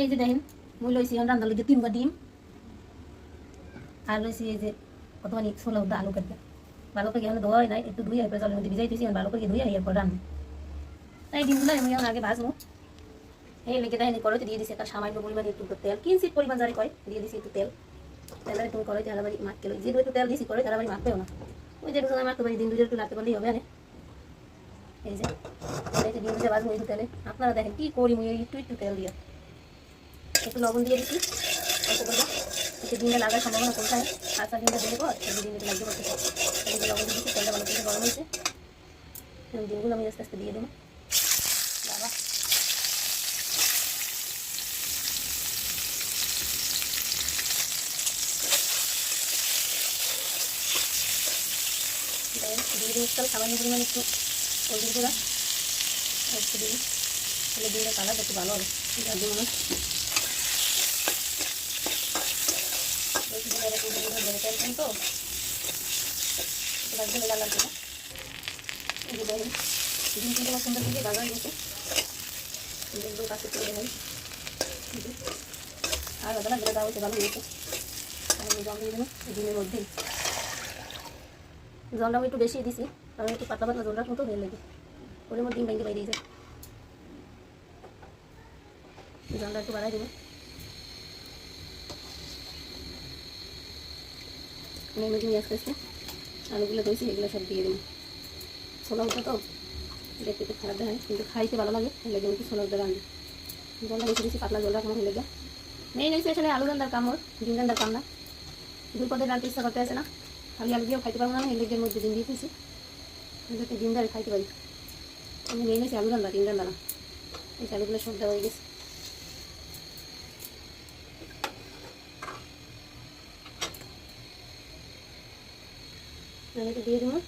এই যে দেখেন, মুই লইছি রান্না লইতে তিনবার ডিম। আর লইছি এই যে কতখানি ছোলা, উদ্দা, আলু কাটবে ভালো করে এখন ধোয়া হয় নাই, একটু ধুয়ে এরপরে জলের মধ্যে ভিজাই দিয়েছি ভালো করে ধুয়ে এরপর রান্না। তাই ডিমগুলো আমি আগে ভাজবো। এই লেগে দেখেন কড়াইতে দিয়ে দিছি একটা সামান্য পরিমাণে একটু তেল। কিঞ্চিত পরিমাণ যারে কয়, দিয়ে দিছি একটু তেল। তেলের তুমি কড়াইতে হালাবাড়ি মাখতে লই যেহেতু একটু তেল দিছি, কড়াইতে হালাবাড়ি মাখতেও না। ওই যে সময় মাখতে পারি দিন দুটো একটু লাগতে পারলেই হবে না এই যে, কড়াইতে ডিম দিয়ে ভাজবো একটু তেলে। আপনারা দেখেন কি করি মুই, একটু একটু তেল দিয়ে। একটু লবণ দিয়ে দিচ্ছি। অল্প করে একটু ডিমে লাগার সম্ভাবনা কোথায় কাঁচা ডিমটা দিলে পর একটু ডিমে লাগতে পারছে এদিকে লবণ দিয়ে দিচ্ছি, তেলটা ভালো করে গরম হয়েছে। ডিমগুলো আমি আস্তে আস্তে দিয়ে দেবো। বাবা। দিয়ে সামান্য পরিমাণ একটু গুঁড়া। একটু দিন তাহলে ডিমের কালারটা একটু ভালো হবে। যার জন্য ধরে তো এবার কাছে তুলে দেবেন আর দেওয়া ভালো হয়ে গেছে আমি জল দিয়ে দেবো ডিমের মধ্যেই জলটা আমি একটু বেশি দিছি, কারণ একটু পাতলা পাতলা জলটার মতো হয়ে লাগে। ওর মধ্যে ডিম ভেঙে বাইরে যায় জলটা একটু বাড়াই দেবো। নেমে দিয়ে আস্তে আস্তে আলুগুলো দইছি এগুলো সব দিয়ে দেবো ছোলা উঠা তো দেখতে একটু খারাপ দেখায়, কিন্তু খাইতে ভালো লাগে লেগে একটু ছোলা উঠে রান্না। জলটা বেশি বেশি পাতলা কোনো হয়ে লেগে মেইন হয়েছে আসলে আলু রান্নার কামড়, ডিম রান্নার কাম না। দুই পদে রান্নতে ইচ্ছা করতে আছে না। খালি আলু দিয়েও খাইতে পারব না এই লেগের মধ্যে ডিম দিয়ে দিয়েছি। ডিম দাঁড়িয়ে খাইতে পারি। আমি নিয়ে নিয়েছি আলু রান্না ডিম রান্না এই আলুগুলো সব দেওয়া হয়ে গেছে। আমি এটা দিয়ে দেবো।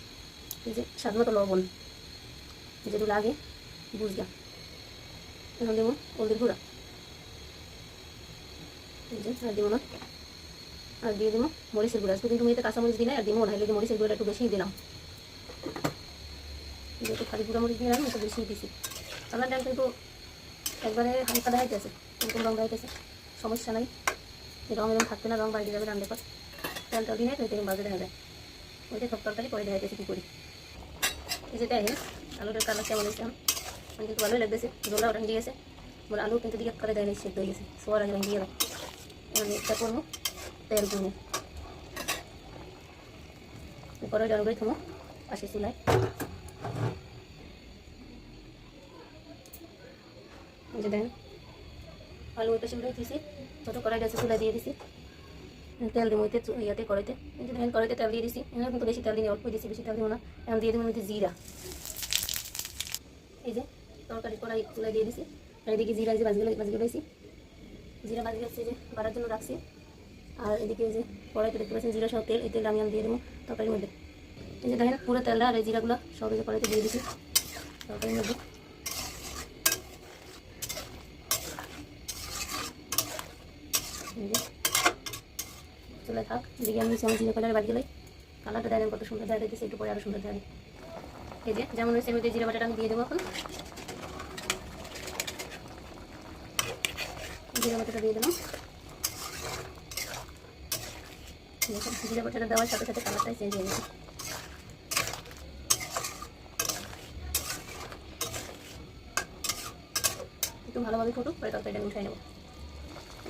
এই যে স্বাদ মতো লবণ যেটু লাগে বুঝলা এখন দেবো হলদির গুঁড়া। এই যে, আর দেবো না। আর দিয়ে দেবো মরিচের গুঁড়া। আজকে কিন্তু মেয়েতে কাঁচা মরিচ দিলে আর দিব না হলে মরিচের গুঁড়া একটু বেশিই দিলাম। যেহেতু খালি গুঁড়া মরিচ দিয়ে একটু বেশিই দিছি। কালার ডাল কিন্তু একবারে হালকা দেখাইতেছে এরকম রং দেখাইতেছে সমস্যা নাই। রং এরকম থাকবে না রং বাইরে যাবে রান্না পর তেলটা দিনে তো এরকম বাজে দেখা যায়। ওইটা সব তরকারি করে দেখাইতেছে কী করি। এই যে দেখেন, আলুটার কালার কেমন হয়েছে আমার কিন্তু ভালোই লাগতেছে। জোলা ওটা দিয়ে গেছে। বলে আলু কিন্তু দিকে করে দেয় সেদ্ধ হয়ে গেছে। সোয়ার আগে দিয়ে দাও। আমি একটা করব, তেল কিনে পরে জল করে থামো পাশে চুলায়। যে দেখেন, আলু ওইটা সেগুলো দিয়েছি ছোটো কড়াই আছে চুলা দিয়ে দিছি। তেল দিব ওইতে ইয়াতে কড়াইতে দেখেন কড়াইতে তেল দিয়ে দিছি। এখানে কিন্তু বেশি তেল দিই অল্প দিয়েছি বেশি তেল দিব না। এখন দিয়ে দেবো মধ্যে জিরা। এই যে তরকারি, কড়াই চুলা দিয়ে দিছি। আর এদিকে জিরা যে বাজিগুলো বাজিগুলো দিয়েছি জিরা বাজি হচ্ছে যে বাড়ার জন্য রাখছি। আর এদিকে যে কড়াইতে দেখতে পাচ্ছেন জিরা সহ তেল, এই তেলটা আমি দিয়ে দেবো তরকারির মধ্যে। এই যে দেখেন পুরো তেলটা আর এই জিরাগুলো সব এই কড়াইতে দিয়ে দিছি তরকারির মধ্যে। এই যে চলে থাক এদিকে আমি যেমন জিরা কালার বাড়ি গেলে কালারটা দেখেন কত সুন্দর দেখা দিচ্ছে একটু পরে আরও সুন্দর থাকে এই যে, যেমন হয়েছে, আমি জিরা বাটাটা আমি দিয়ে দেবো এখন। জিরা বাটাটা দিয়ে দেখুন, জিরা বাটাটা দেওয়ার সাথে সাথে কালারটাই চেঞ্জ হয়ে গেছে। একটু ভালোভাবে ফুটুক, পরে তরকারিটা আমি উঠাই নেব।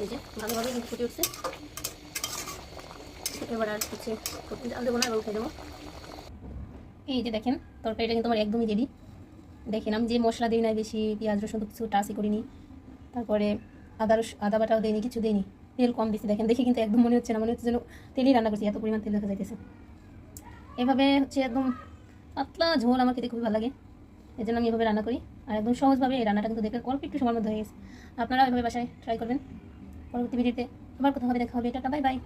এই যে, ভালোভাবে কিন্তু ফুটে উঠছে। এবার আর হচ্ছে জাল দেবো না উঠে দেবো। এই যে দেখেন, তরকারিটা কিন্তু আমার একদমই রেডি দেখেন, আমি যে মশলা দিই না বেশি পেঁয়াজ, রসুন, কিছু টাচই করিনি। তারপরে আদা রস আদা বাটাও দিইনি, কিছু দিইনি। তেল কম দিচ্ছি দেখেন, দেখে কিন্তু একদম মনে হচ্ছে না, মনে হচ্ছে যেন তেলই রান্না করছি, এত পরিমাণ তেল দেখা যাইতেছে। এভাবে হচ্ছে একদম পাতলা ঝোল আমার খেতে খুবই ভালো লাগে। এই জন্য আমি এভাবে রান্না করি। আর একদম সহজভাবে এই রান্নাটা কিন্তু দেখেন অল্প একটু সময়ের মধ্যে হয়ে গেছে। আপনারা এভাবে বাসায় ট্রাই করবেন। পরবর্তী ভিডিওতে আবার কোথাও হবে, দেখা হবে। এটা বাই বাই